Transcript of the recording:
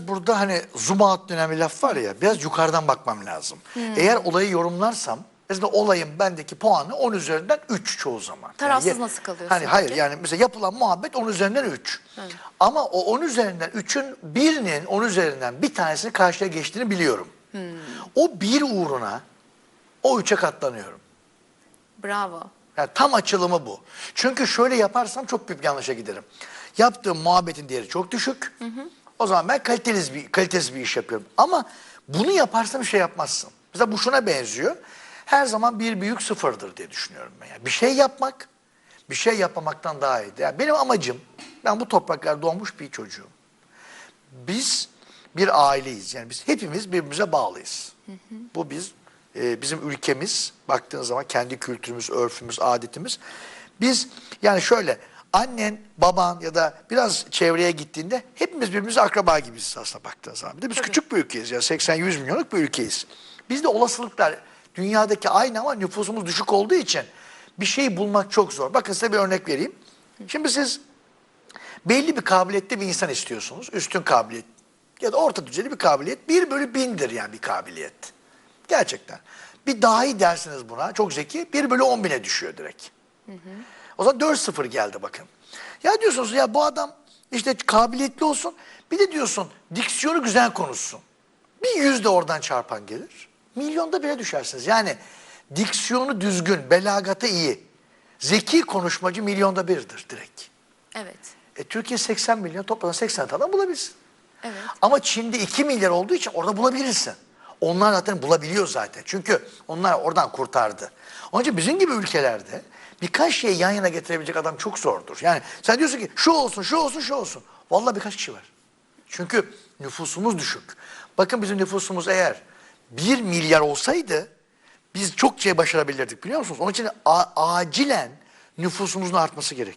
Burada hani zoom out denen bir laf var ya biraz yukarıdan bakmam lazım. Eğer olayı yorumlarsam mesela olayın bendeki puanı 10 üzerinden 3 çoğu zaman. Tarafsız ye- nasıl kalıyorsun Hani hayır peki? yani mesela yapılan muhabbet 10 üzerinden 3. Ama o 10 üzerinden 3'ün birinin 10 üzerinden bir tanesini karşıya geçtiğini biliyorum. O bir uğruna o 3'e katlanıyorum. Bravo. Yani tam açılımı bu. Çünkü şöyle yaparsam çok büyük yanlışa giderim. Yaptığım muhabbetin değeri çok düşük. O zaman ben kalitesiz bir, kalitesiz bir iş yapıyorum. Ama bunu yaparsam bir şey yapmazsın. Mesela bu şuna benziyor. Her zaman bir büyük sıfırdır diye düşünüyorum ben. Yani bir şey yapmak, bir şey yapmamaktan daha iyidir. Yani benim amacım, ben bu topraklarda doğmuş bir çocuğum. Biz bir aileyiz. Yani biz hepimiz birbirimize bağlıyız. Bu biz e, bizim ülkemiz baktığın zaman kendi kültürümüz, örfümüz, adetimiz. Biz yani şöyle annen, baban ya da biraz çevreye gittiğinde hepimiz birbirimize akraba gibiyiz aslında baktığın zaman. Bir de biz küçük bir ülkeyiz. Yani 80-100 milyonluk bir ülkeyiz. Bizde olasılıklar dünyadaki aynı ama nüfusumuz düşük olduğu için bir şey bulmak çok zor. Bakın size bir örnek vereyim. Şimdi siz belli bir kabiliyette bir insan istiyorsunuz. Üstün kabiliyet ya da orta düzeyli bir kabiliyet. Bir bölü bindir yani bir kabiliyet. Gerçekten. Bir dahi dersiniz buna çok zeki. Bir bölü on bine düşüyor direkt. O zaman 4-0 geldi bakın. Ya diyorsunuz ya bu adam işte kabiliyetli olsun. Bir de diyorsun diksiyonu güzel konuşsun. Bir yüzde oradan çarpan gelir. Milyonda bire düşersiniz. Yani diksiyonu düzgün, belagatı iyi. Zeki konuşmacı milyonda birdir direkt. Evet. E, Türkiye 80 milyon toplasan 80 tane bulabilirsin. Evet. Ama Çin'de 2 milyar olduğu için orada bulabilirsin. Onlar zaten bulabiliyor zaten. Çünkü onlar oradan kurtardı. Onun için bizim gibi ülkelerde birkaç şeyi yan yana getirebilecek adam çok zordur. Yani sen diyorsun ki şu olsun, şu olsun, şu olsun. Vallahi birkaç kişi var. Çünkü nüfusumuz düşük. Bakın bizim nüfusumuz eğer 1 milyar olsaydı biz çok şey başarabilirdik biliyor musunuz? Onun için acilen nüfusumuzun artması gerekiyor.